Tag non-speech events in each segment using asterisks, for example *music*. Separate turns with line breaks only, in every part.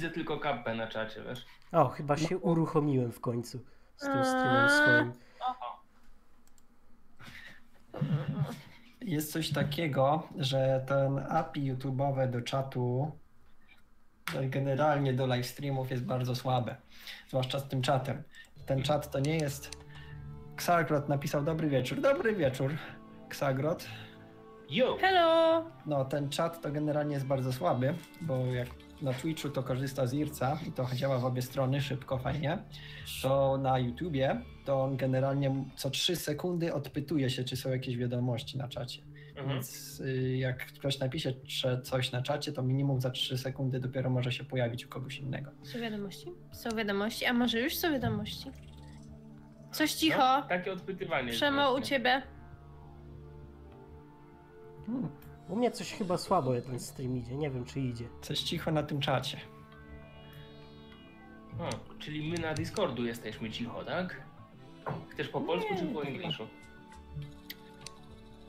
Widzę tylko kappę na czacie, wiesz?
O, chyba się uruchomiłem w końcu z tym streamem swoim.
Oho.
Jest coś takiego, że ten API YouTube'owe do czatu, no generalnie do live streamów jest bardzo słabe. Zwłaszcza z tym czatem. Ten czat to nie jest. Xagrot napisał dobry wieczór. Dobry wieczór, Xagrot.
Yo!
Hello!
No, ten czat to generalnie jest bardzo słaby, bo jak na Twitchu to korzysta z IRCA i to działa w obie strony szybko, fajnie, to na YouTubie to on generalnie co 3 sekundy odpytuje się, czy są jakieś wiadomości na czacie.
Mhm.
Więc y, jak ktoś napisze że coś na czacie, to minimum za 3 sekundy dopiero może się pojawić u kogoś innego.
Są wiadomości? Są wiadomości, a może już są wiadomości? Coś
No,
cicho.
takie odpytywanie.
Przemo u ciebie.
Hmm,
U mnie coś chyba słabo ten stream idzie, nie wiem czy idzie.
coś cicho na tym czacie.
O, czyli my na Discordu jesteśmy cicho, tak? Chcesz po polsku czy po angliszu?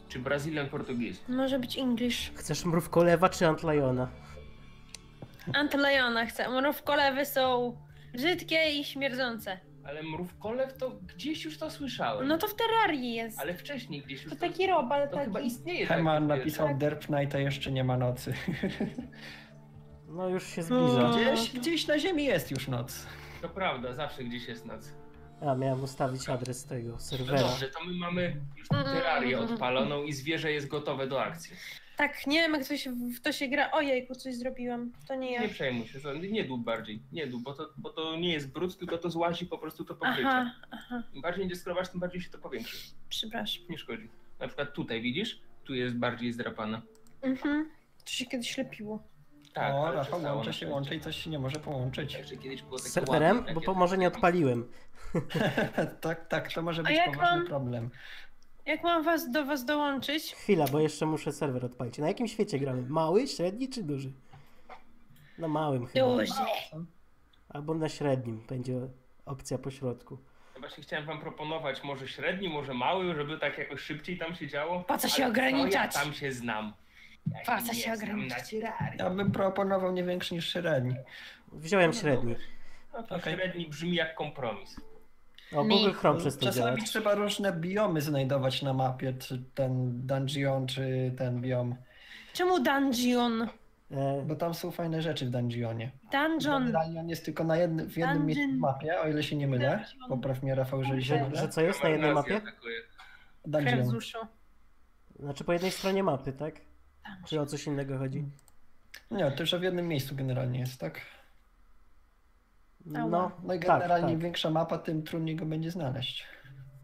Czy Brazylian Portugis?
Może być English.
Chcesz mrówkolewa czy Antliona?
Antylejona chcę. Mrówkolewy są brzydkie i śmierdzące.
Ale mrówkolew to gdzieś już to słyszałem.
No to w terrarii jest.
Ale wcześniej gdzieś już
To taki robal
To chyba
taki.
istnieje.
Heman
taki,
napisał
Tak.
Derp Night, a jeszcze nie ma nocy. *laughs*
No już się zbliża.
No.
Gdzieś, gdzieś na ziemi jest już noc.
To prawda, zawsze gdzieś jest noc.
A, miałem ustawić adres tego
No
serwera.
dobrze, to my mamy już terrarię odpaloną i zwierzę jest gotowe do akcji.
Tak, nie wiem jak to się, w to się gra. Ojejku, coś zrobiłam. To nie ja.
Nie przejmuj się, nie dób bardziej. Nie dób, bo to, bo to nie jest brud, tylko to złazi po prostu to pokrycie.
Aha, aha.
Im bardziej będzie skrować, tym bardziej się to powiększy.
Przepraszam.
Nie szkodzi. Na przykład tutaj widzisz, tu jest bardziej zdrapana.
Mhm. To się kiedyś lepiło.
Tak,
o,
ale
Rafał łączy się, łączy i coś się nie może połączyć.
Kiedyś było
Z serwerem?
ładne,
Bo po, może nie odpaliłem. *laughs* *laughs*
tak, tak, to może
A
być
jak
poważny
mam-
problem.
Jak mam was do was dołączyć?
Chwila, bo jeszcze muszę serwer odpalić. Na jakim świecie gramy? Mały, średni czy duży? Na małym chyba.
Duży.
Albo na średnim będzie opcja po środku.
Właśnie chciałem wam proponować może średni, może mały, żeby tak jakoś szybciej tam się działo.
Po co się
Ale
ograniczać?
Co ja tam się znam. Ja
Po co się ograniczać?
Ja bym proponował nie większy niż średni.
Wziąłem średni.
No to
Okej.
średni brzmi jak kompromis.
O,
Mi-
Google Chrome przestał
Czasami
działać.
trzeba różne biomy znajdować na mapie, czy ten dungeon, czy ten biom.
Czemu dungeon?
E,
Bo tam są fajne rzeczy w dungeonie.
Dungeon.
Generalnie on jest tylko na jednym, w jednym miejscu
Dungeon.
w mapie, o ile się nie mylę.
Dungeon.
Popraw mnie Rafał, jeżeli się
że,
mylę.
że co jest na jednej mapie?
Dungeon.
Krezuszu.
Znaczy po jednej stronie mapy, tak? Czy o coś innego chodzi?
Nie, to już w jednym miejscu generalnie jest, tak?
No,
No i
tak,
generalnie im
tak.
większa mapa, tym trudniej go będzie znaleźć.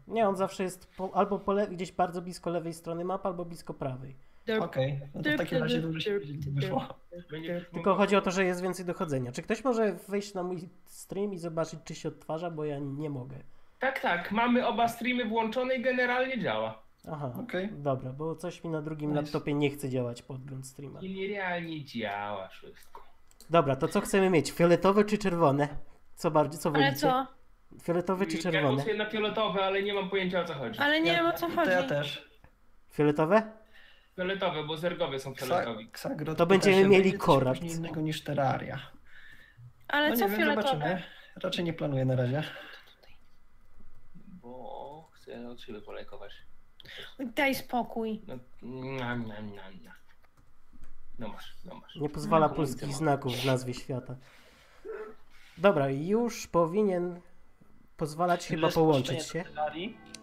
Nie, on zawsze jest po, albo po le- gdzieś bardzo blisko lewej strony mapy, albo blisko prawej.
Okej, no to w takim razie dobrze się wyszło.
Tylko chodzi o to, że jest więcej dochodzenia. Czy ktoś może wejść na mój stream i zobaczyć, czy się odtwarza, bo ja nie mogę.
Tak, tak. Mamy oba streamy włączone i generalnie działa.
Aha,
Okej.
dobra, bo coś mi na drugim
Nice.
laptopie nie chce działać podgląd streama.
I nierealnie działa wszystko.
Dobra, to co chcemy mieć? Fioletowe czy czerwone? Co bardziej, co
Ale
wolicie?
co?
Fioletowe czy
Ja
czerwone?
głosuję na fioletowe, ale nie mam pojęcia o co chodzi.
Ale nie wiem o co
To
chodzi.
ja też.
Fioletowe?
Fioletowe, bo zergowie są fioletowi.
Ksa, Xagrot
To
pyta
będziemy
się,
mieli
będzie coś później innego niż Terraria.
Ale
No
co
nie wiem,
fioletowe?
zobaczymy. Raczej nie planuję na razie.
Bo chcę od siebie polejkować.
Daj spokój.
No, no masz, no masz.
Nie pozwala
No,
polskich znaków w nazwie świata. Dobra, już powinien pozwalać chyba połączyć się.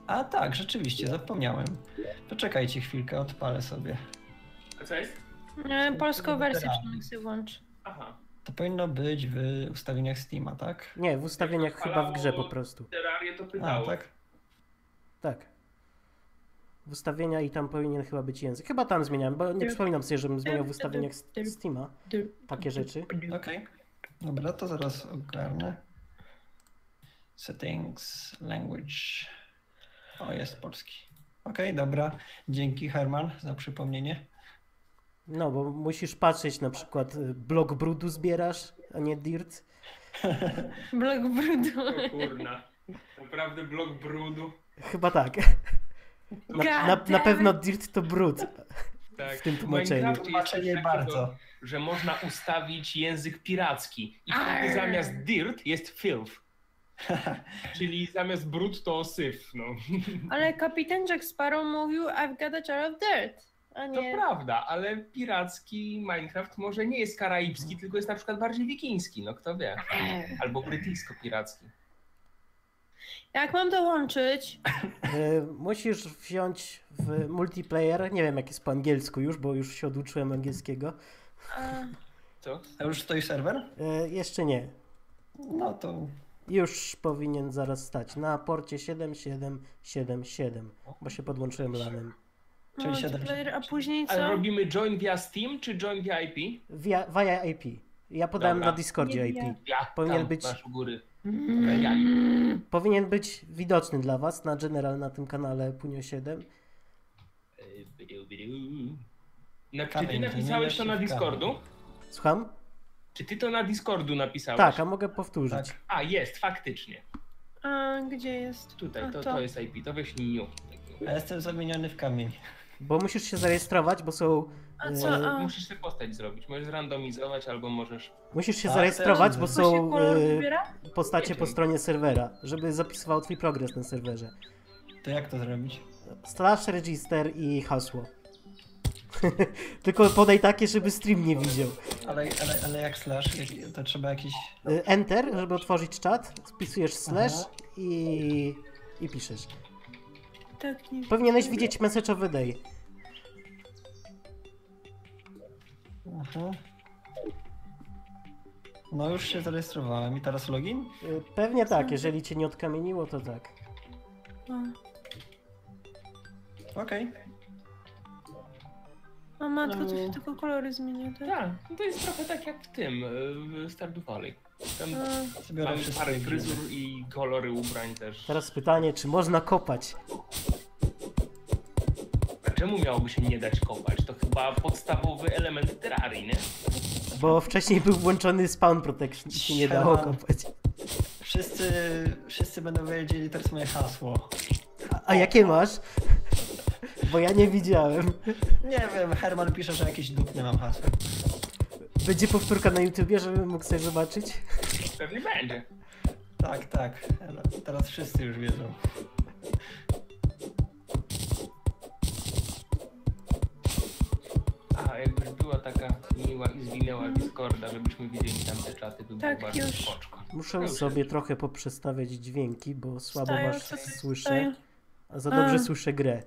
A tak, rzeczywiście, zapomniałem. Poczekajcie chwilkę, odpalę sobie.
A co jest?
E, Polską wersję przynajmniej sobie włącz.
Aha.
To powinno być w ustawieniach Steama, tak?
Nie, w ustawieniach chyba w grze po prostu.
Terrarię to
A,
pytało.
tak?
Tak. W ustawienia i tam powinien chyba być język. Chyba tam zmieniałem, bo nie przypominam sobie, żebym zmieniał w ustawieniach Steama takie rzeczy.
Okej. Dobra, to zaraz ogarnę. Settings, language. O, jest polski. Okej, dobra. Dzięki Herman za przypomnienie.
No, bo musisz patrzeć na przykład y, blok brudu zbierasz, a nie dirt. *laughs*
Blok brudu.
O kurna. Naprawdę blok brudu.
Chyba tak. *laughs* Na, na, na pewno dirt to brud.
Tak.
w tym
W
tłumaczeniu.
Minecrafcie jest coś
Tłumaczenie
takiego,
bardzo.
że można ustawić język piracki i wtedy zamiast dirt jest filth. *laughs* Czyli zamiast brud to syf, no. *laughs*
Ale kapitan Jack Sparrow mówił I've got a jar of dirt.
To prawda, ale piracki Minecraft może nie jest karaibski, tylko jest na przykład bardziej wikiński, no kto wie. Albo brytyjsko-piracki.
Jak mam dołączyć?
E, Musisz wziąć w multiplayer, nie wiem jak jest po angielsku już, bo już się oduczyłem angielskiego.
A,
Co?
A już stoi serwer?
E, Jeszcze nie.
No to
Już powinien zaraz stać na porcie 7777, bo się podłączyłem lanem.
Czyli siedem-
multiplayer, a później
Ale
co?
robimy join via Steam czy join via IP?
Via, via IP. Ja podałem
Dobra.
na Discordzie IP.
Ja,
Powinien
tam,
być-
masz u góry.
Mm.
Powinien być widoczny dla was na general na tym kanale Punio 7.
No, czy ty napisałeś to na Discordu?
Słucham?
Czy ty to na Discordu napisałeś?
Tak, a mogę powtórzyć.
tak.
A, jest, faktycznie.
A, gdzie jest?
Tutaj,
A,
to,
to.
to jest IP, to wyślij new.
Ja jestem zamieniony w kamień.
Bo musisz się zarejestrować, bo są.
A co? A,
Musisz sobie postać zrobić, możesz randomizować albo możesz...
Musisz się zarejestrować, bo są e, postacie po stronie serwera, żeby zapisywał twój progres na serwerze.
To jak to zrobić?
Slash register i hasło. *laughs* Tylko podaj takie, żeby stream nie widział.
Ale, ale, ale jak slash? To trzeba jakiś...
E, Enter, żeby otworzyć czat, wpisujesz slash
Aha.
i, i piszesz.
Tak, nie.
Powinieneś widzieć message of the day.
Aha. No już się zarejestrowałem i teraz login?
E, Pewnie tak, jeżeli cię nie odkamieniło, to tak.
A.
Okej.
A matko, to się
No.
tylko kolory zmienia, tak?
Tak, no to jest trochę tak jak w tym, y, w Stardew Valley. Tam
A,
Zbiorę
mamy
wszystkie
parę
gry.
fryzur i kolory ubrań też.
Teraz pytanie, czy można kopać?
Czemu miałoby się nie dać kopać? To chyba podstawowy element terrarii, nie?
Bo wcześniej był włączony spawn protection i się nie dało kopać.
Wszyscy, wszyscy będą wiedzieli teraz moje hasło.
A, a jakie masz? Bo ja nie widziałem.
Nie wiem, Herman pisze, że jakieś dupne mam hasło.
Będzie powtórka na YouTubie, żebym mógł sobie zobaczyć?
Pewnie będzie.
Tak, tak. Teraz wszyscy już wiedzą.
Była taka miła i zwinęła Discorda, żebyśmy widzieli tam te czaty, by było
Tak,
bardzo
już.
spoczko.
Muszę
Już
sobie trochę poprzestawiać dźwięki, bo słabo
Stają,
was słyszę, a za dobrze
A.
słyszę grę.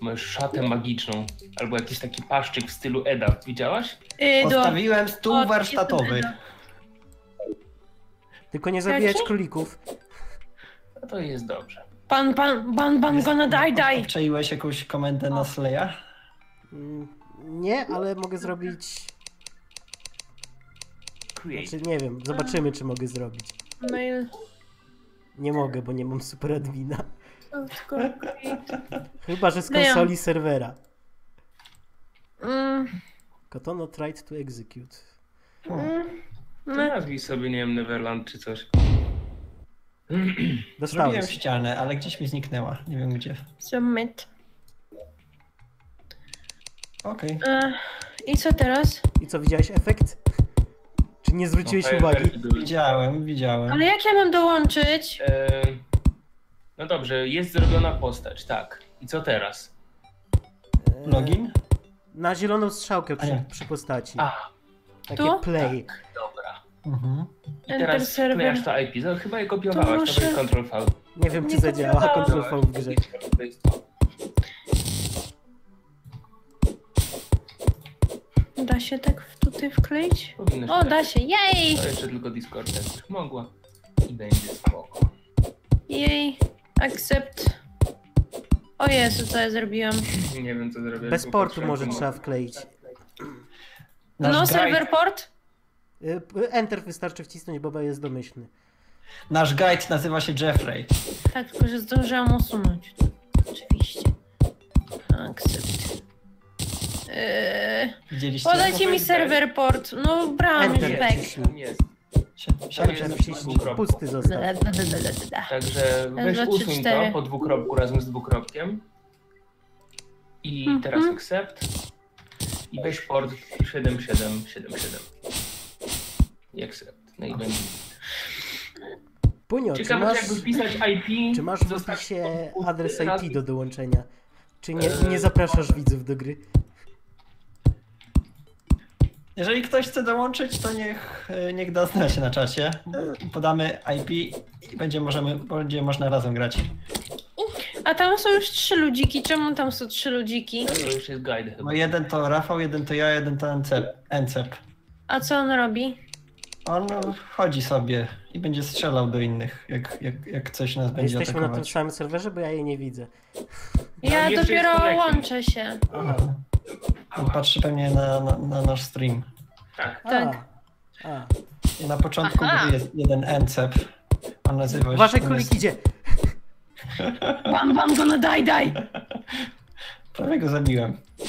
Masz szatę magiczną, albo jakiś taki paszczyk w stylu Eda. Widziałaś?
Yy, do...
Postawiłem stół
O,
warsztatowy.
Tylko nie zabijać
Jaki?
królików.
No to jest dobrze.
Pan, pan, pan, pan gonna die, die.
Obczaiłeś jakąś komendę na Slaya?
Mm, Nie, ale mogę zrobić...
Create.
Znaczy nie wiem, zobaczymy czy mogę zrobić.
Mail.
Nie mogę, bo nie mam super admina.
Softcore create.
Chyba, że z
Wiem.
konsoli serwera.
Mm,
Kotono tried to execute.
mm,
To
no.
nazwij sobie, nie wiem, Neverland czy coś.
Zrobiłem
Dostałeś.
ścianę, ale gdzieś mi zniknęła. Nie wiem gdzie.
Submit.
Okej.
E, I co teraz?
I co, widziałeś efekt? Czy nie zwróciłeś
No,
uwagi?
fajerwerki były.
Widziałem, widziałem.
Ale jak ja mam dołączyć?
E, No dobrze, jest zrobiona postać, tak. I co teraz?
E,
Login?
Na zieloną strzałkę
A
przy,
nie.
przy postaci.
A,
Takie
Tu?
play.
dobra.
Mhm.
I
Enter
teraz
server.
wklejasz to IP. No, chyba je kopiowałaś, to
muszę-
weź Ctrl V.
Nie wiem, czy
Nie
zadziała
kopiowałam.
Ctrl V w grze.
To jest to.
Da się tak w- tutaj wkleić?
Powinno
O,
się
da się. Jej!
To jeszcze tylko Discord jakbyś mogła. I będzie spoko.
Jej. Accept. O Jezu, co ja zrobiłam?
Nie wiem co zrobię.
Bez portu może trzeba wkleić.
Nasz,
No,
guide,
server port?
Y, Enter wystarczy wcisnąć, bo jest domyślny.
nasz guide nazywa się Jeffrey.
Tak, tylko że zdążyłam usunąć. Oczywiście. Accept. Eee,
Widzieliście?
podajcie mi
weź,
server port. No, brałam już
Enter.
Tam jest. Jest dwukropku.
Pusty
bla.
Także weź
dwa, trzy,
usuń
cztery.
to po dwukropku razem z dwukropkiem. I
Mhm.
teraz accept. I weź port 7777. I accept. No i będzie.
Punio, czy
Ciekawe,
masz,
jakby wpisać IP.
czy masz w
zostawić
opisie adres IP do dołączenia? Czy nie,
Eee.
nie zapraszasz widzów do gry?
Jeżeli ktoś chce dołączyć, to niech, e, niech da znać na czacie. Podamy IP i będzie, możemy, będzie można razem grać.
A tam są już trzy ludziki. Czemu tam są trzy ludziki?
To już jest guide chyba.
No jeden to Rafał, jeden to ja, jeden to Encep. Encep.
A co on robi?
On chodzi sobie i będzie strzelał do innych, jak, jak, jak coś nas
A
będzie
jesteśmy na tym samym serwerze, bo ja jej nie widzę.
Ja
jeszcze
dopiero łączę się.
Aha.
On patrzy pewnie na, na, na nasz stream.
Tak.
Tak.
A. A.
Na początku
Aha.
jest jeden Encep. On nazywa się...
Uważaj,
on
królik
jest-
idzie.
Bam, bam, gonna die, die.
Prawie go zabiłem. A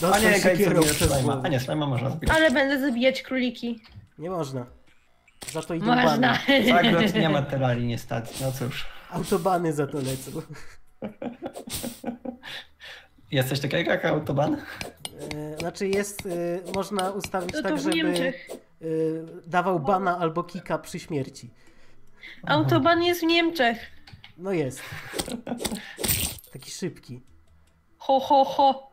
Dostał
nie, Gajc
siekierą
zabił
przez
Slajma. A nie, Slajma można zbić.
Ale będę zabijać króliki.
Nie można. Za to idą
Można.
bany. *laughs*
Zagrot nie ma terrarii niestety, no cóż.
Autobany za to lecą. *laughs*
Jest coś takiego jak autoban?
E, Znaczy jest, e, można ustawić
No to
tak,
w
żeby
Niemczech.
e, dawał bana albo kika przy śmierci.
Autoban jest w Niemczech.
No jest. Taki szybki.
Ho, ho, ho.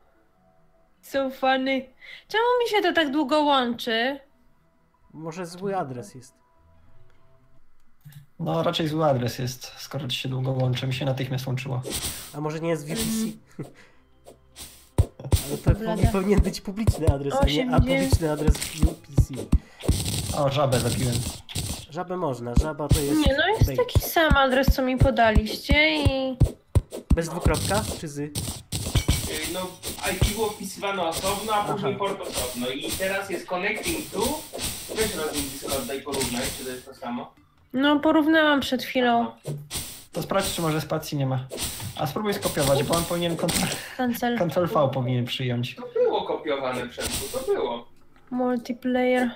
So funny. Czemu mi się to tak długo łączy?
Może zły adres jest.
No raczej zły adres jest, skoro ci się długo łączy. Mi się natychmiast łączyło.
A może nie jest VPC? *laughs* To
Blada.
powi- powinien być publiczny adres, a nie a publiczny adres.
O, żabę zabiłem.
Żabę można, żaba to jest
Nie, no jest
bait.
taki sam adres, co mi podaliście i...
Bez dwukropka czy zy?
Yy, No, IP było wpisywane osobno, a później
Aha.
port osobno. I teraz jest connecting to. Weź rozwój Discorda i porównaj, czy to jest to samo.
No, porównałam przed chwilą.
To sprawdź, czy może spacji nie ma. A spróbuj skopiować, bo on powinien Ctrl,
Cancel.
Ctrl V powinien przyjąć.
To było kopiowane przez to, to było.
Multiplayer.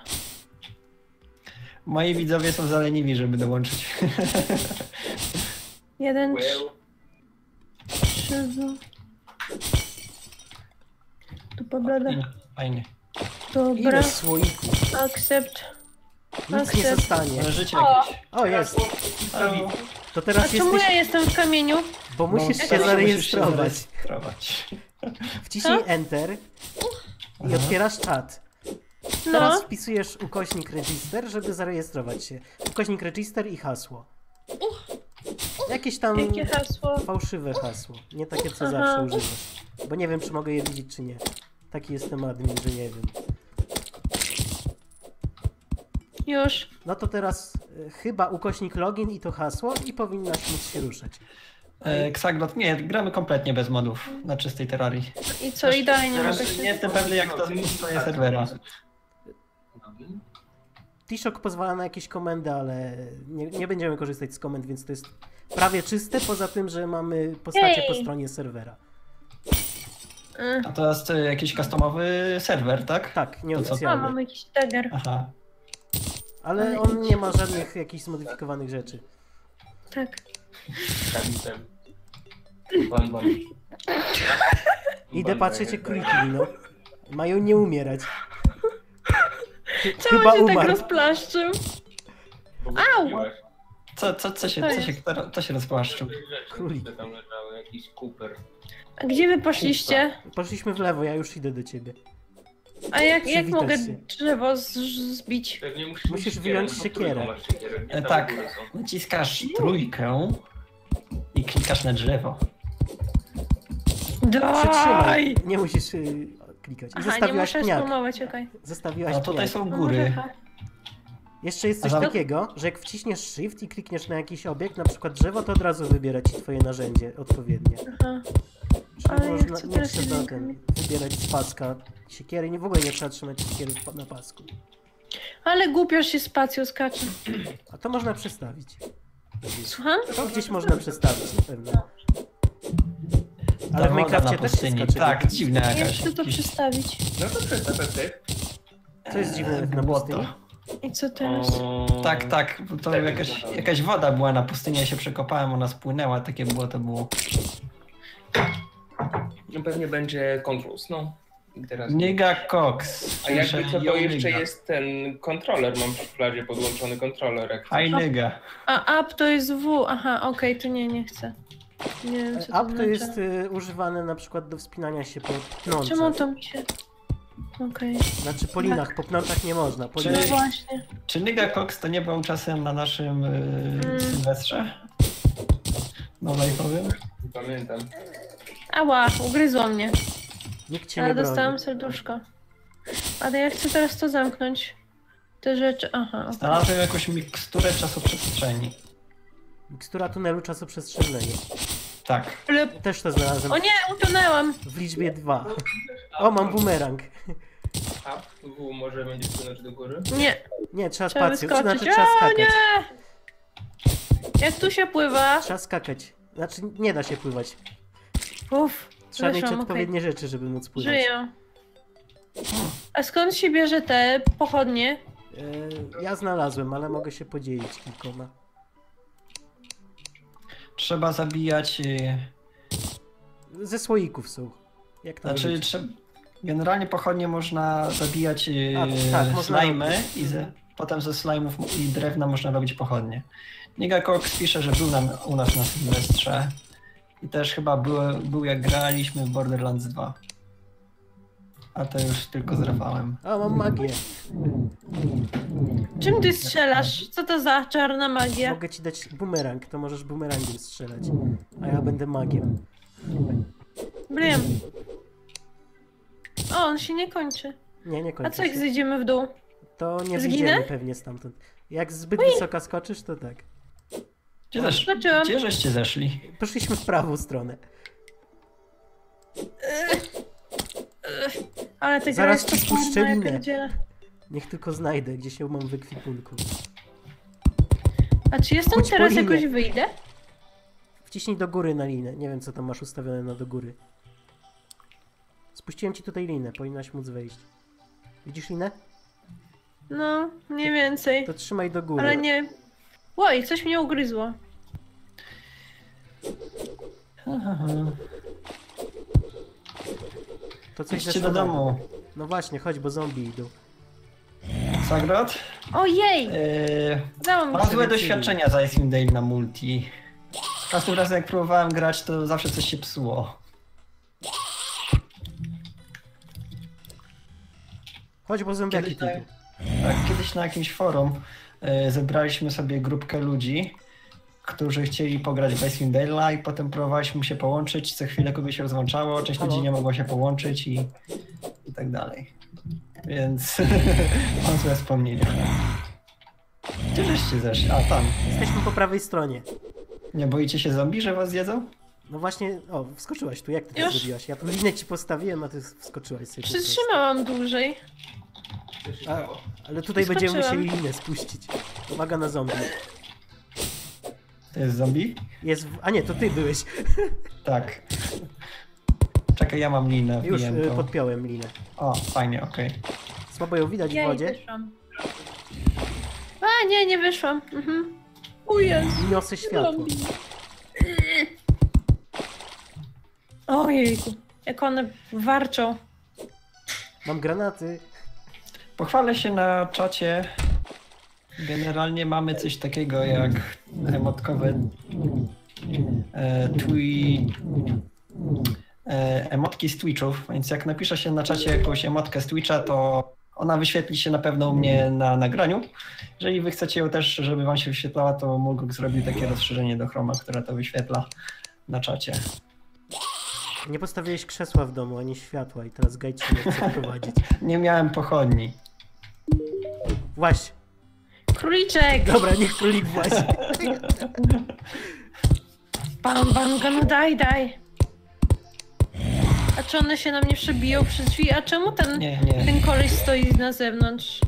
Moi widzowie są zaleniwi, żeby dołączyć. *laughs*
Jeden,
Well,
trzy, dwa. Tu poblada.
Fajnie.
Dobra.
Ile słoików?
Accept.
Nic nie
Akcept.
zostanie.
Może życie
O!
jakieś.
O, jest. To
A
teraz
czemu
jesteś,
ja jestem w kamieniu?
Bo musisz
no,
się
teraz
zarejestrować.
zarejestrować. *laughs*
Wciśnij
Co?
Enter i
Aha.
otwierasz czat. Teraz
No.
wpisujesz ukośnik register, żeby zarejestrować się. Ukośnik register i hasło. Jakieś tam
Jakie hasło?
fałszywe hasło. Nie takie, co
Aha.
zawsze używasz. Bo nie wiem, czy mogę je widzieć, czy nie. Taki jestem admin, że nie wiem.
Już.
No to teraz y, chyba ukośnik login i to hasło i powinnaś móc się ruszać.
E, Xaglot, nie, gramy kompletnie bez modów na czystej terrarii.
I co, idealnie mogę
nie
się...
jestem pewny, jak to swoje serwera.
T-Shock pozwala na jakieś komendy, ale nie, nie będziemy korzystać z komend, więc to jest prawie czyste, poza tym, że mamy postacie po stronie serwera.
Y.
A to jest e, jakiś customowy serwer, tak?
Tak,
A,
nieoficjalny.
mam jakiś dagger.
Aha.
Ale on nie ma żadnych jakichś zmodyfikowanych rzeczy.
Tak.
Idę patrzeć, jak króliki no. Mają nie umierać. Ch-
Czemu
Chyba
się tak
umarł.
rozplaszczył?
Bo
Au!
Co, co, co, się, co, się, kto, kto się rozpłaszczył?
Królik.
Które tam leżały, jakiś Cooper.
A gdzie wy poszliście?
Poszliśmy w lewo, ja już idę do ciebie.
A jak, jak
Przywitać
mogę
się.
drzewo z, zbić?
Pewnie musisz,
Musisz wyjąć siekierę.
siekierę?
E, tak. Naciskasz trójkę i klikasz na drzewo.
Przytrzymaj.
Daj!
Nie musisz y, klikać. I
Aha, nie
zostawiłaś
muszę
pniak.
okej.
Zostawiłaś
A tutaj
pniak.
są
No
góry.
tak.
Jeszcze jest coś takiego, że jak wciśniesz shift i klikniesz na jakiś obiekt, na przykład drzewo, to od razu wybiera ci twoje narzędzie odpowiednie.
Aha.
Czyli
Ale ja
można,
chcę
nie
teraz
trzeba
jedynkę
ten, wybierać z paska siekiery, nie w ogóle nie trzeba trzymać siekiery w- na pasku.
Ale głupio się spacją skacze.
A to można przestawić.
Słucham?
To gdzieś można przestawić na pewno. Ale w Minecrafcie
na
też się
pustyni. Tak, dziwne
Nie
jakaś.
chcę to przestawić.
No to przestań, ty.
Co jest dziwne na
błoto.
I co teraz?
Tak, tak, bo to
Tak,
jakaś,
tak.
jakaś woda była na pustyni, ja się przekopałem, ona spłynęła, takie było to było.
No pewnie będzie Controls, no. Teraz...
Niga Cox.
A jakby co, to jeszcze
nigga.
jest ten kontroler, mam w szufladzie podłączony kontroler. Jak
Hi nigga.
A up to jest W. Aha, okej, to nie, nie chcę. Nie wiem, co to
Up to
znaczy.
jest y, używane na przykład do wspinania się po pnączach.
Czemu to mi się... Okej.
Znaczy po linach, po pnączach nie można. Po
Czy-
No
linach...
właśnie.
Czy Niga Cox to nie był czasem na naszym
Mm.
y, Sylwestrze? No lajkowym?
Nie pamiętam.
Ała, ugryzło mnie.
Nikt cię
Ale
nie broni.
dostałam serduszko. Ale ja chcę teraz to zamknąć. Te rzeczy, aha. okej.
Znalazłem jakąś miksturę czasoprzestrzeni.
Mikstura tunelu czasoprzestrzennego.
Tak.
Ale-
Też to znalazłem
O nie, utonęłam!
w liczbie dwa. O, mam bumerang.
Up, W może będzie płynąć do góry.
Nie,
Nie, trzeba
trzeba
spację,
wyskoczyć.
znaczy trzeba
O
skakać.
nie! Jak tu się pływa?
Trzeba skakać. Znaczy nie da się pływać.
Uff,
Trzeba mieć odpowiednie rzeczy, żeby móc pływać.
żyję. A skąd się bierze te pochodnie?
E, ja znalazłem, ale mogę się podzielić kilkoma.
Trzeba zabijać. y,
Ze słoików są. Jak to
Znaczy, trzeba, generalnie pochodnie można zabijać y,
A, tak, można robić.
i ze, potem ze slajmów i drewna można robić pochodnie. Niga Cox pisze, że był nam, u nas na Sylwestrze i też chyba był, był jak graliśmy w Borderlands 2. A to już tylko zerwałem.
O, mam magię.
Czym ty strzelasz? Co to za czarna magia?
Mogę ci dać bumerang, to możesz bumerangiem strzelać. A ja będę magiem.
Bliem. O, on się nie kończy.
Nie, nie
A
kończę
co jak
się.
zejdziemy w dół?
To nie
Zginę?
wyjdziemy pewnie stamtąd. Jak zbyt wysoko skoczysz, to tak.
Gdzie, zesz, gdzie żeście zeszli?
Poszliśmy w prawą stronę.
Ale ta gra
Zaraz
jest
ci spuszczę linę. Niech tylko znajdę, gdzie się mam w ekwipunku.
A czy ja stąd
Chodź
teraz jakoś wyjdę?
Wciśnij do góry na linę. Nie wiem, co tam masz ustawione na do góry. Spuściłem ci tutaj linę, powinnaś móc wejść. Widzisz linę?
No, mniej więcej.
To trzymaj do góry.
Ale nie... Oj, coś mnie ugryzło.
To coś
Idźcie do domu.
No właśnie, chodź, bo zombie idą.
Zagrot?
Ojej!
Yy,
mi
mam
się.
złe doświadczenia z Icewind Dale na multi. Każdym razem jak próbowałem grać, to zawsze coś się psuło.
Chodź, bo zombiaki
Kiedyś
tu
na,
idą.
tak, kiedyś na jakimś forum zebraliśmy sobie grupkę ludzi, którzy chcieli pograć w Icewind Dale'a i potem próbowaliśmy się połączyć, co chwilę kogoś się rozłączało, część
Halo?
ludzi nie mogła się połączyć i, i tak dalej. Więc *laughs* mam złe wspomnienia. Gdzie żeście zeszli? A, tam.
Jesteśmy po prawej stronie.
Nie boicie się zombie, że was zjedzą?
No właśnie, o, wskoczyłaś tu. Jak ty to
Już?
zrobiłaś? Ja tu linę ci postawiłem, a ty wskoczyłaś sobie.
Przytrzymałam dłużej.
A, ale tutaj będziemy musieli linę spuścić. Uwaga na zombie.
To jest zombie?
Jest w... A nie, to ty byłeś. *laughs*
Tak. Czekaj, ja mam linę.
Już
wbiję
y,
to.
podpiąłem linę.
O, fajnie, okej.
Słabo ją widać w
Ja i
wodzie.
wyszłam. A, nie, nie wyszłam. Mhm. O Jezu.
Niosę światło.
Zombie. Ojejku. Jak one warczą.
Mam granaty.
Pochwalę się na czacie. Generalnie mamy coś takiego jak emotkowe e, twi, e, emotki z Twitchów, więc jak napisze się na czacie jakąś emotkę z Twitcha, to ona wyświetli się na pewno u mnie na nagraniu. Jeżeli wy chcecie ją też, żeby wam się wyświetlała, to Mulgok zrobił takie rozszerzenie do Chroma, które to wyświetla na czacie.
Nie postawiłeś krzesła w domu, ani światła i teraz gajdź się nie chce *laughs* prowadzić.
Nie miałem pochodni.
Właśnie.
Króliczek!
Dobra, niech królik właśnie.
Bam, bam, gonna daj, daj. A czy one się na mnie przebiją przez drzwi? A czemu ten,
Nie, nie.
ten koleś stoi na zewnątrz?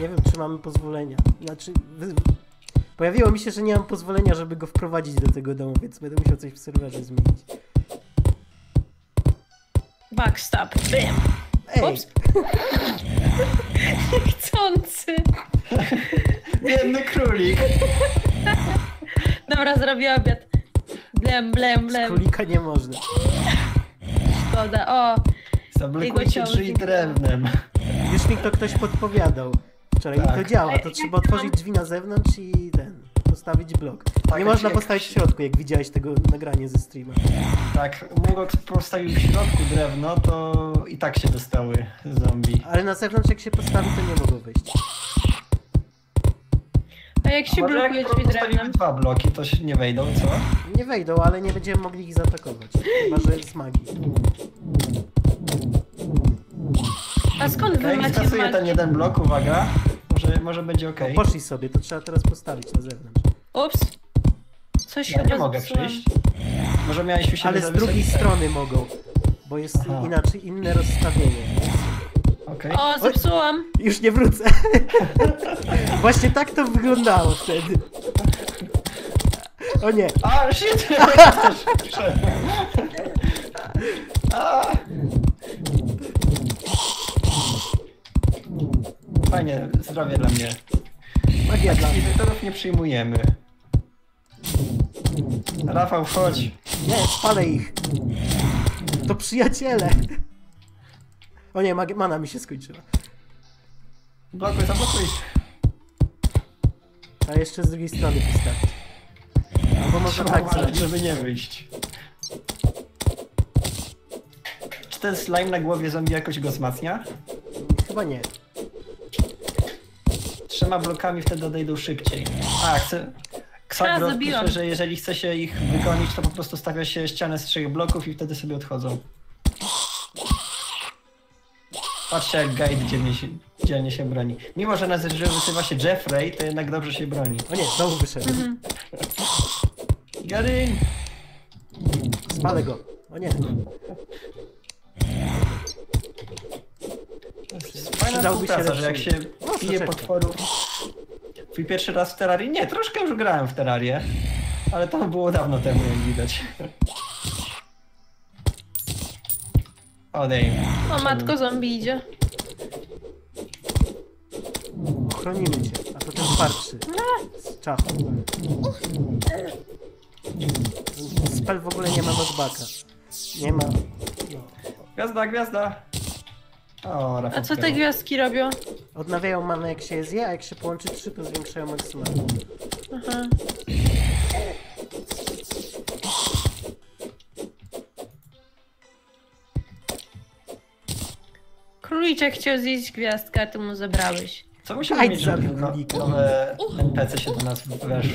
Nie wiem, czy mamy pozwolenia. Znaczy, wy... pojawiło mi się, że nie mam pozwolenia, żeby go wprowadzić do tego domu, więc będę musiał coś w serwerze zmienić.
Backstab. Bam.
Ej,
Ups. Chcący.
Biedny królik.
Dobra, zrobię obiad. Blem, blem,
z
blem.
królika nie można.
szkoda. O,
Zablokujcie
ciało
drzwi drewnem.
Już mi to ktoś podpowiadał wczoraj i
Tak.
to działa. To trzeba otworzyć drzwi na zewnątrz i ten, postawić blok.
Tak,
Nie można
jak-
postawić w środku, jak widziałeś tego nagranie ze streama.
Tak, Murok postawił w środku drewno, to i tak się dostały zombie.
Ale na zewnątrz jak się postawi, to nie mogą wyjść.
a jak się
Może
blokuje
jak
drzwi drewnem?
dwa bloki, to się nie wejdą, co?
Nie wejdą, ale nie będziemy mogli ich zaatakować. Chyba, że z magii.
A skąd wy
Okej,
macie
skasuję ten jeden blok, uwaga. Może, może będzie ok.
No, poszli sobie, to trzeba teraz postawić na zewnątrz.
Ups. Coś
Ja nie mogę
zepsułam.
przyjść. Może miałeś u siebie
Ale z drugiej
wysoki-
strony mogą, bo jest
Aha.
inaczej, inne rozstawienie.
Okej.
O, zepsułam.
Już nie wrócę. *laughs* Właśnie tak to wyglądało wtedy. O nie,
A, shit! *laughs* A. Fajnie, zdrowie dla mnie.
magia dla mnie.
Wizytorów nie przyjmujemy. Rafał, chodź.
Nie, spalę ich. To przyjaciele. O nie, mag- mana mi się skończyła.
Blokuj, zablokuj.
A jeszcze z drugiej strony postawić. Albo można
Trzeba
tak
uważać,
zrobić.
żeby nie wyjść. Czy ten slime na głowie zombie jakoś go wzmacnia?
Chyba nie.
Trzema blokami wtedy odejdą szybciej. A, chcę...
Zabiłam.
pisze, że jeżeli chce się ich wygonić, to po prostu stawia się ścianę z trzech bloków i wtedy sobie odchodzą. Patrzcie jak guide dzielnie się, dzielnie się broni. Mimo, że nazywa się Jeffrey, to jednak dobrze się broni.
O nie, znowu wyszedł.
Mhm.
Garyn!
Spalę go. O nie.
Fajna
Przydałby się
współpraca, że jak się
No,
bije potworów... Twój pierwszy raz w Terrarii? Nie, troszkę już grałem w Terrarię. Ale to było dawno temu, jak widać. Odej.
O, matko zombie idzie.
Chronimy cię. A to ten twardszy. Z czachu. Spell w ogóle nie ma knockbacka. Nie ma. No.
Gwiazda, gwiazda! O, Rafał
A co te gwiazdki robią?
Odnawiają manę jak się je zje, a jak się połączy trzy, to zwiększają maksymalnie.
Aha. Króliczek chciał zjeść gwiazdkę, a ty mu zabrałeś.
Co musimy
Ajdź
mieć, żeby
zabił
no,
królika.
nowe NPC się do nas wesz,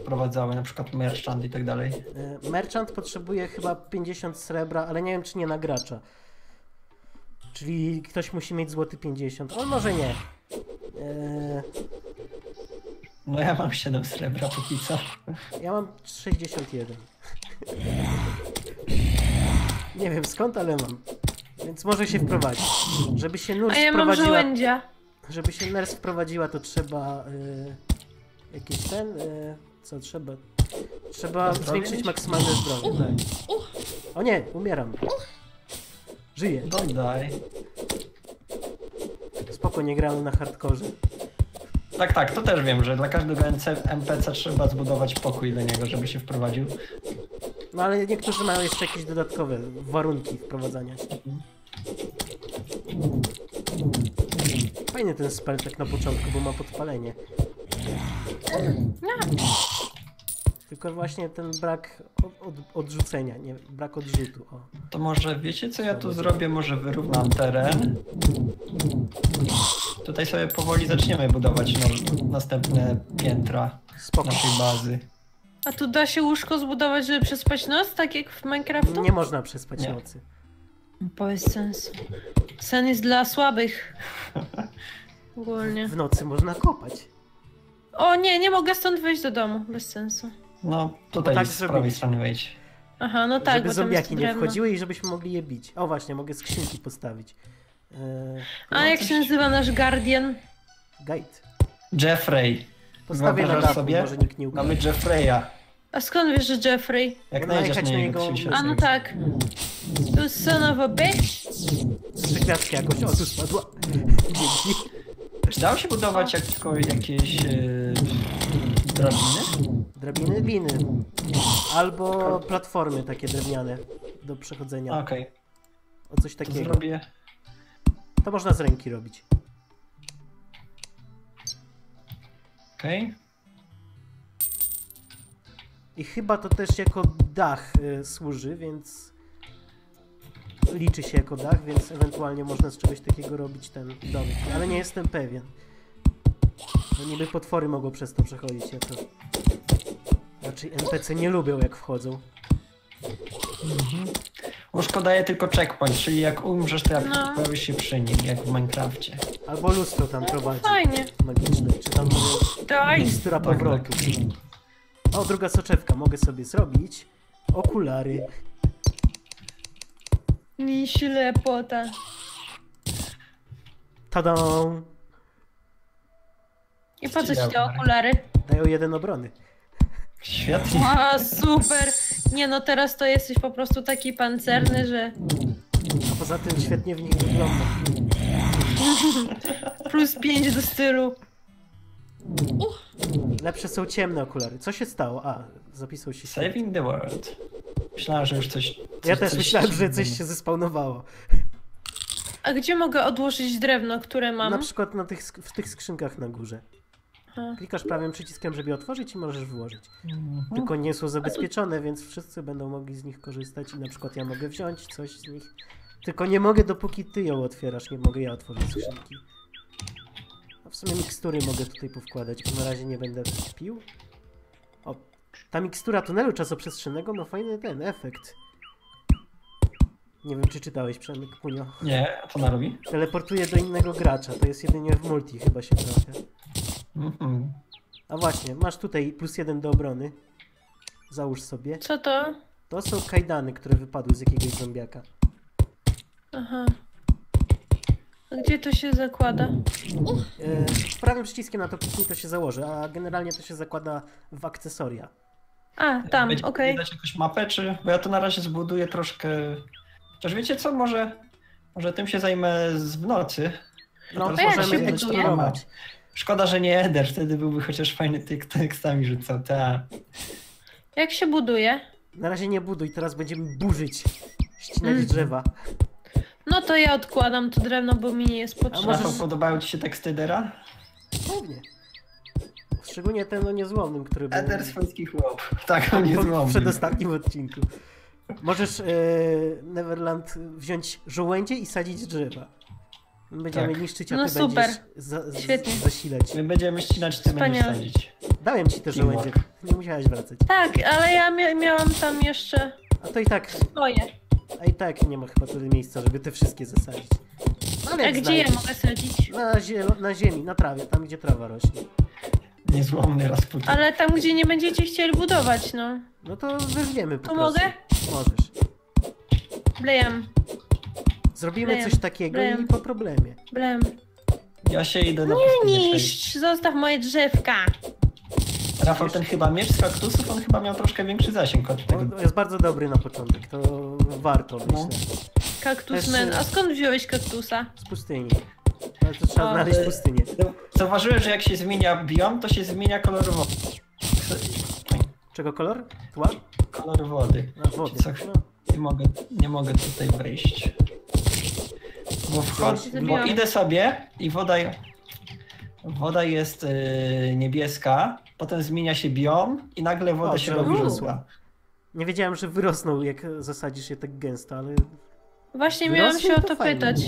wprowadzały, na przykład merchant i tak dalej?
E, Merchant potrzebuje chyba 50 srebra, ale nie wiem czy nie na gracza. Czyli ktoś musi mieć złoty 50. On może nie. E,
No ja mam 7 srebra póki co.
ja mam 61. Nie wiem skąd, ale mam. Więc może się wprowadzić. Żeby się nurse
A ja mam
wprowadziła,
żołędzia.
żeby się nurse wprowadziła, to trzeba y, jakiś ten, y, co trzeba? Trzeba zwiększyć maksymalne zdrowie. Tak. O nie, umieram. Żyję.
Don't die.
Spoko, nie gramy na hardkorze.
Tak, tak, to też wiem, że dla każdego NPC trzeba zbudować pokój dla niego, żeby się wprowadził.
No ale niektórzy mają jeszcze jakieś dodatkowe warunki wprowadzania się. Fajny ten spell tak na początku, bo ma podpalenie. Tylko właśnie ten brak od, od, odrzucenia, nie, brak odrzutu. O.
To może wiecie co ja tu zrobię? Może wyrównam teren. Tutaj sobie powoli zaczniemy budować no, następne piętra
Spoko.
naszej bazy.
A tu da się łóżko zbudować, żeby przespać noc, tak jak w Minecraftu?
Nie można przespać
Nie.
nocy.
Bez sensu. Sen jest dla słabych. Ogólnie.
W nocy można kopać.
O nie, nie mogę stąd wyjść do domu. Bez sensu.
No tutaj
tak
z prawej strony wejdź.
Aha, no tak,
żeby
bo
zombiaki nie
drewno.
wchodziły i żebyśmy mogli je bić. O właśnie, mogę skrzynki postawić. Eee,
A jak się nazywa nasz Guardian?
guide.
Jeffrey.
Postawię na
Wyobrażasz
dachu,
sobie?
może nikt nie
Mamy. Jeffreya.
A skąd wiesz, że Jeffrey?
Jak
najechać
na
na
niego.
A no tak. You son of a bitch.
Gwiazdki jakoś, o tu spadła. Dzięki.
Czy dało się budować jako jakieś yy, drabiny?
Drabiny, liny. Albo platformy takie drewniane do przechodzenia.
Okej.
O coś
To
takiego.
zrobię.
To można z ręki robić.
Okej.
I chyba to też jako dach y, służy, więc liczy się jako dach, więc ewentualnie można z czegoś takiego robić ten domek. Ale nie jestem pewien. No niby potwory mogą przez to przechodzić, ja to... Raczej NPC nie lubią jak wchodzą.
Mhm. Łóżko daje tylko checkpoint, czyli jak umrzesz, to jak
No.
pojawisz się przy nim, jak w Minecrafcie.
Albo lustro tam prowadzi.
Fajnie.
Magiczne, czy tam może
Daj.
mikstura powrotu. O, druga soczewka, mogę sobie zrobić. Okulary.
Mi ślepota.
Tada!
I po coś te
Okulary.
Dają jeden obrony.
Świetnie.
A, super. Nie no, teraz to jesteś po prostu taki pancerny, że
A poza tym świetnie w nich wygląda.
plus 5 do stylu.
Lepsze są ciemne okulary. Co się stało? A, zapisał się.
Saving the world. Myślałem, że już coś. coś
Ja też
coś
myślałem, że coś się zespawnowało.
A gdzie mogę odłożyć drewno, które mam?
Na przykład na tych, w tych skrzynkach na górze.
Aha.
Klikasz prawym przyciskiem, żeby otworzyć i możesz włożyć.
Mhm.
Tylko nie są zabezpieczone, więc wszyscy będą mogli z nich korzystać i na przykład ja mogę wziąć coś z nich. Tylko nie mogę dopóki ty ją otwierasz, nie mogę ja otworzyć skrzynki. A w sumie mikstury mogę tutaj powkładać, bo na razie nie będę pił. O, ta mikstura tunelu czasoprzestrzennego ma fajny ten efekt. Nie wiem, czy czytałeś, Przemek Punio.
Nie, co ona robi?
Teleportuje do innego gracza, to jest jedynie w multi chyba się trafia.
Mhm.
A właśnie, masz tutaj plus jeden do obrony. Załóż sobie.
Co to?
To są kajdany, które wypadły z jakiegoś zombiaka.
Aha. A gdzie to się zakłada?
E, prawym przyciskiem na to kliknij, to się założy, a generalnie to się zakłada w akcesoria.
A, tam,
Będzie
okej.
widać jakąś mapę, czy... Bo ja to na razie zbuduję troszkę... Chociaż wiecie co, może... Może tym się zajmę z w nocy.
No,
teraz
jak
możemy
się buduje?
eksplorować.
Szkoda, że nie Eder, wtedy byłby chociaż fajny tyk tekstami rzucał, tak.
Jak się buduje?
Na razie nie buduj, teraz będziemy burzyć, ścinać
Mm.
drzewa.
No to ja odkładam to drewno, bo mi nie jest
A
potrzebne.
możesz-
Rafał, podobają ci się teksty Edera?
Pewnie. Szczególnie ten o niezłomnym, który był
Eder swojski chłop. *laughs* Tak, on jest
w
złomny.
przedostatnim odcinku. Możesz e, Neverland wziąć żołędzie i sadzić drzewa. Będziemy
Tak.
niszczyć, a
No
ty
super.
będziesz za, z,
Świetnie.
zasilać.
My będziemy ścinać, ty będziesz
Wspaniale.
sadzić.
Dałem ci te
Teamwork.
żołędzie, nie musiałaś wracać.
Tak, ale ja mia miałam tam jeszcze
A to i tak,
swoje.
a i tak nie ma chyba tyle miejsca, żeby te wszystkie zasadzić. Ale
A gdzie ja
znajdziesz?
mogę sadzić?
Na, na ziemi, na trawie, tam gdzie trawa rośnie.
Niezłomny Rasputin.
Ale tam, gdzie nie będziecie chcieli budować, no.
No to wyrwiemy po
To
prostu.
mogę?
Możesz.
Blejam,
Zrobimy
Blem,
coś takiego
blem.
i po problemie.
blem.
Ja się idę na przejść.
Niszcz, zostaw moje drzewka.
Rafał, ten chyba miecz z kaktusów, on chyba miał troszkę większy zasięg od tego.
On jest bardzo dobry na początek, to warto,
No.
myślę.
Kaktus
Też,
man.
y-
A skąd wziąłeś kaktusa?
Z pustyni. Ale to trzeba
O,
znaleźć
y-
pustynię.
Zauważyłem, że jak się zmienia biom, to się zmienia kolor wody.
Czego kolor? Tła?
Kolor wody.
Na wody.
Co?
No.
Nie mogę, nie mogę tutaj wejść. Bo bo idę sobie i woda, woda jest yy, niebieska, potem zmienia się biom i nagle woda
O,
się robi żółta.
Nie wiedziałem, że wyrosną, jak zasadzisz je tak gęsto, ale
Właśnie miałam
Wyrosły?
się o
To
to
fajnie.
pytać.